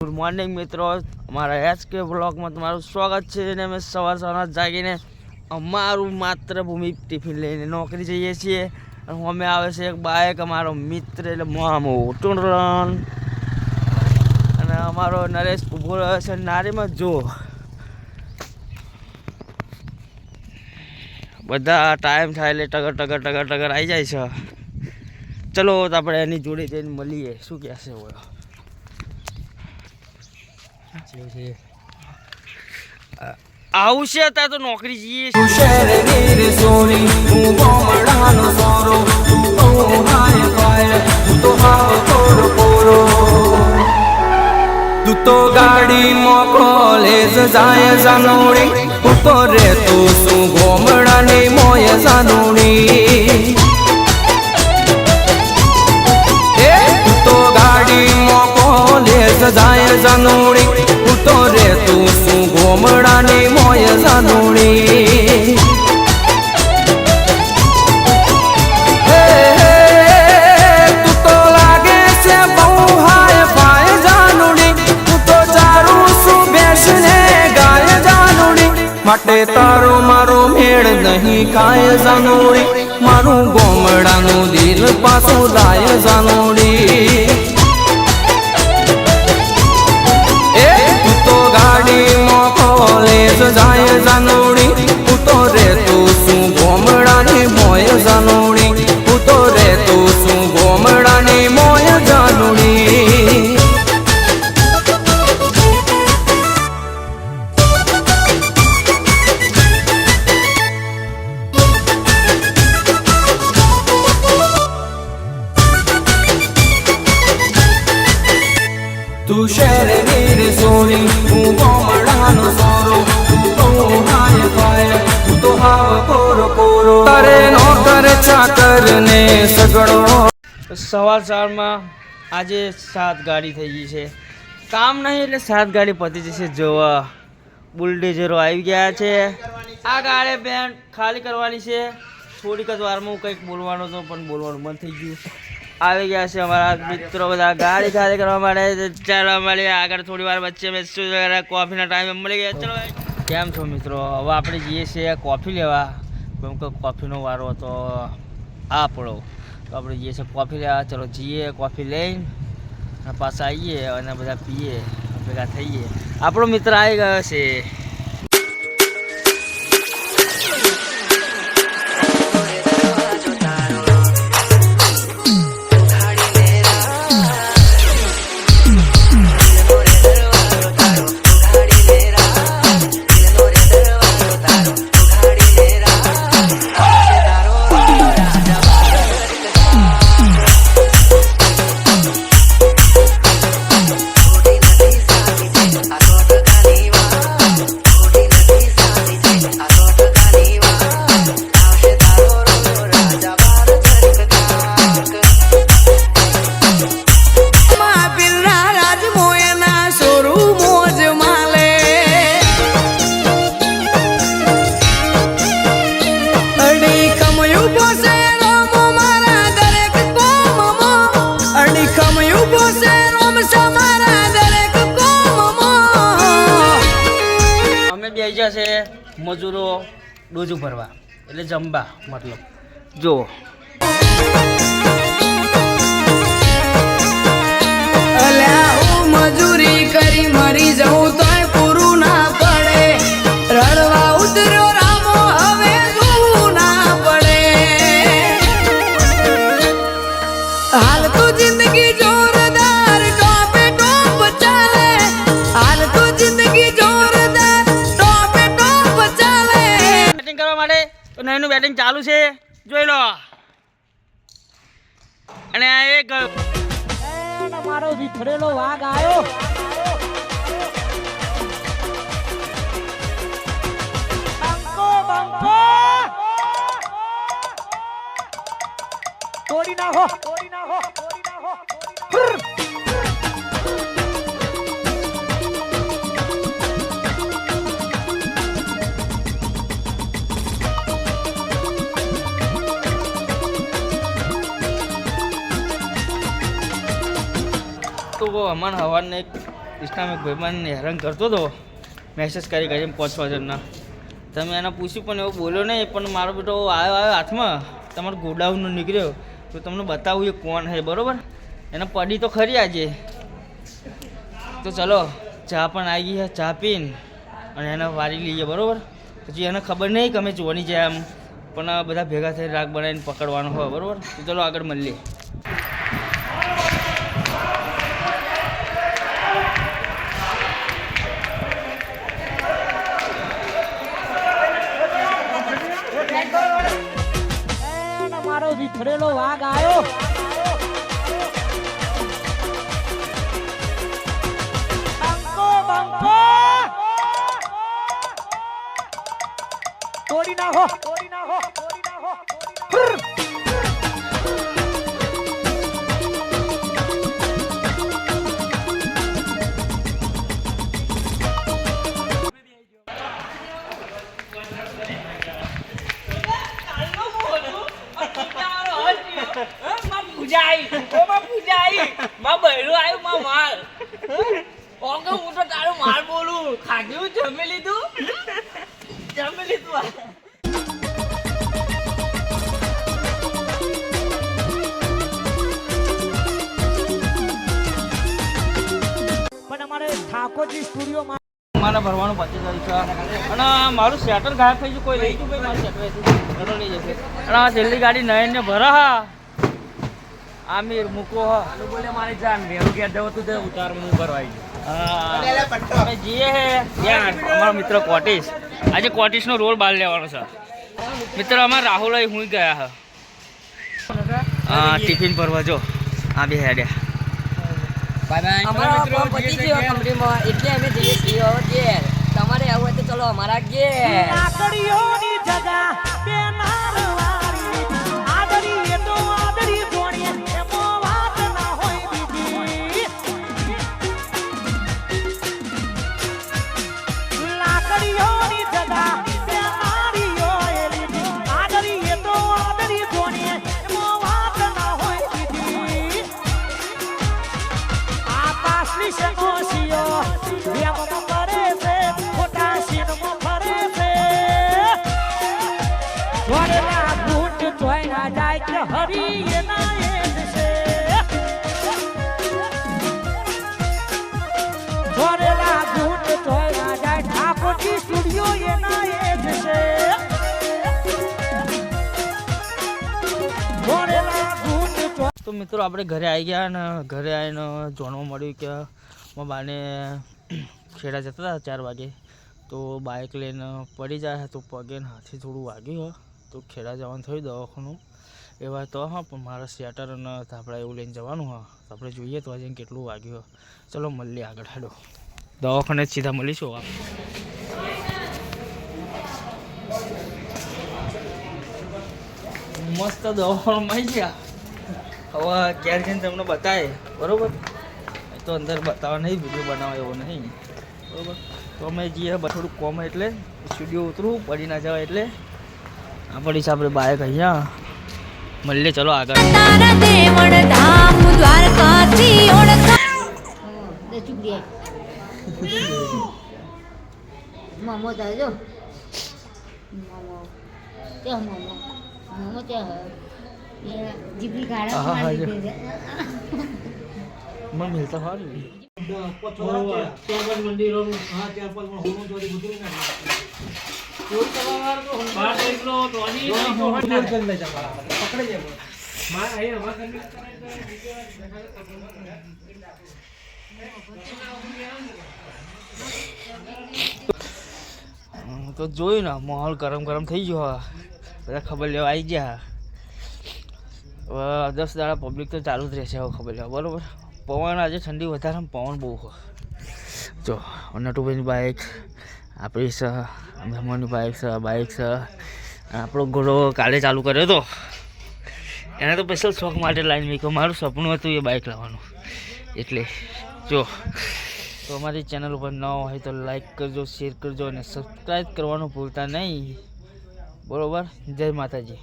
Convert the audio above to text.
Good morning મિત્રો. અમારા H K બ્લોગમાં તમારું સ્વાગત છે અને અમે સવાર સવારના જાગીને અમારું માત્ર ભૂમિ ટિફિન લઈને નોકરી જઈએ છીએ. અને અમે આવે છે એક બાઇક અમારો મિત્ર એટલે મામો રન. અને અમારો નરેશ ઊભો રહ્યો છે નારીમાં. જો. બધા ટાઈમ થાય એટલે ટગર ટગર ટગર ટગર આવી જાય છે. ચલો, તો આપણે એની જોડે જઈને મળીએ. શું કહેશે હવે આવું છે ત્યાં તો નોકરી જઈએ રે તું તો ગાડી કોલેજ જાય જાનોડી હું તો રહેતો શું ગોમડાની મોય જાનોડી એ તો ગાડી કોલેજ જાય જાનોડી માટે તારો મારો મેળ નહીં કાય જાનોડી મારું ગોમડાનું દિલ પાછું લાય જાનોડી તું ગાડીમાં કોલેજ જાય જાનુડી નોકર ચાકર સગડો સવાર સવારમાં આજે સાત ગાડી થઈ ગઈ છે. કામ નહીં એટલે સાત ગાડી પતી જશે જોવા. બુલડેઝરો આવી ગયા છે. આ ગાડી બેન ખાલી કરવાની છે. થોડીક જ વારમાં હું કંઈક બોલવાનો હતો પણ બોલવાનું બંધ થઈ ગયું. આવી ગયા છે અમારા મિત્રો બધા. ગાડી ખાલી કરવા માટે ચાલો મળીએ આગળ થોડી વાર વચ્ચે બેસીશું. કોફીના ટાઈમે મળી ગયા. ચલો કેમ છો મિત્રો? હવે આપણે જઈએ છીએ કોફી લેવા. કેમ કે કોફીનો વારો હતો આપણો તો આપણે જઈએ છીએ કોફી લેવા. ચલો જઈએ કોફી લઈને પાછા આવીએ અને બધા પીએ, ભેગા થઈએ. આપણો મિત્ર આવી ગયો છે. અમે બે છે મજૂરો ડોજું ભરવા એટલે જમવા મતલબ. જો મજૂરી કરી મરી માટે. તો નયનું બેટિંગ ચાલુ છે. જોઈ લો. અને આ એક મારો વિખરેલો વાઘ આવ્યો તોડી નાખો તોડી નાખો તોડી નાખો. તો હમણાં હવાને એક ઇસ્લામિક ભાઈબંધને હેરાન કરતો હતો. મેસેજ કરી કરીને છ જણના. તમે એને પૂછ્યું પણ એવો બોલ્યો નહીં, પણ મારો બેટો આવ્યો આવ્યો હાથમાં. તમારો ગોડાઉનનો નીકળ્યો. તો તમને બતાવું એ કોણ છે, બરાબર? એને પડી તો ખરી આજે. તો ચલો, ચા પણ આવી ગઈ છે, ચા પીને અને એને વારી લઈએ, બરાબર? પછી એને ખબર નહીં કે અમે જોવાની જાય એમ. પણ બધા ભેગા થઈને રાગ બનાવીને પકડવાનો હોય, બરાબર? તો ચલો આગળ મળીએ. વિખરેલો વાઘ આવ્યો તોડી પણ અમારે ઠાકોરજી સ્ટુડિયોમાં મારા ભરવાનું પચીસ તારીખ છે. અને મારું શેટર ગાયબ થઈ ગયું કોઈ લઈ ગયું? ભાઈ મારું શેટર જશે. અને આ છેલ્લી ગાડી નયનને ભરા હા. આમિર મૂકો આલુ બોલે મારી જાન મેરું ઘેર જવું તું ઉતાર ઉતારવાનું ભરવાઈ હા. અમે જઈએ હે. ત્યાં અમારો મિત્ર કોટિસ આજે કોટિસનો રોલ બહાર લેવાનો છે. મિત્ર અમાર રાહુલ અહીં હું ગયા હા. હા ટિફિન ભરવા જો. આ બે હેડ્યા. એટલે અમે જઈએ છીએ હવે ઘેર. તમારે આવું હોય તો ચલો અમારા ઘેર. જગા તો મિત્રો, આપણે ઘરે આવી ગયા ને ઘરે આવીને જાણવા મળ્યું કે મારા બાને ખેડા જતા હતા ચાર વાગે. તો બાઇક લઈને પડી જાય તો પગે હાથે થોડું વાગ્યું તો ખેડા જવાનું થયું દવાખાનું. એવા તો હા, પણ મારા સ્વેટર અને આપણે એવું લઈને જવાનું હા. તો આપણે જોઈએ તો આજે કેટલું વાગ્યું ચલો મળીએ આગળ, હાડો. દવાખાને જ સીધા મળીશું આપ મસ્ત દવાખાનું મળી ગયા. હવે ક્યારે જઈને તમને બતાવે બરાબર? તો અંદર બતાવવા નહીં વીડિયો બનાવવા એવો નહીં. બરાબર? તો અમે જઈએ થોડું કોમ એટલે સ્ટુડિયો ઉતરું, પડી ના જવાય એટલે. આ પડી છે આપણે બાઇક અહીંયા. મળીએ ચલો આગળ. તારા દેવળ ધામ દ્વારકાથી ઓળખા. મોમો દાજો મોમો. ત્યાં મોમો. મોમો ત્યાં હે જીબી ગાડા આહા, મારી. દીધે મને મિલતા સારું હમ, તો જોયું ને માહોલ ગરમ ગરમ થઈ ગયો બધા ખબર લેવા આવી ગયા. હવે દસ દાડા પબ્લિક તો ચાલુ જ રહેશે હવે ખબર લેવા. બરોબર? પવન આજે ઠંડી વધારે ને પવન બહુ જો નટુભાઈની બાઇક આપણી છે મહેમાનની બાઇક છે. બાઇક છે આપણો ઘોડો કાલે ચાલુ કર્યો હતો. એને તો સ્પેશિયલ શોખ માટે લાઈન મૂક્યો. મારું સપનું હતું એ બાઇક લાવવાનું. એટલે, જો. તો અમારી ચેનલ ઉપર ન હોય તો લાઈક કરજો શેર કરજો અને સબસ્ક્રાઈબ કરવાનું ભૂલતા નહીં. બરાબર? જય માતાજી.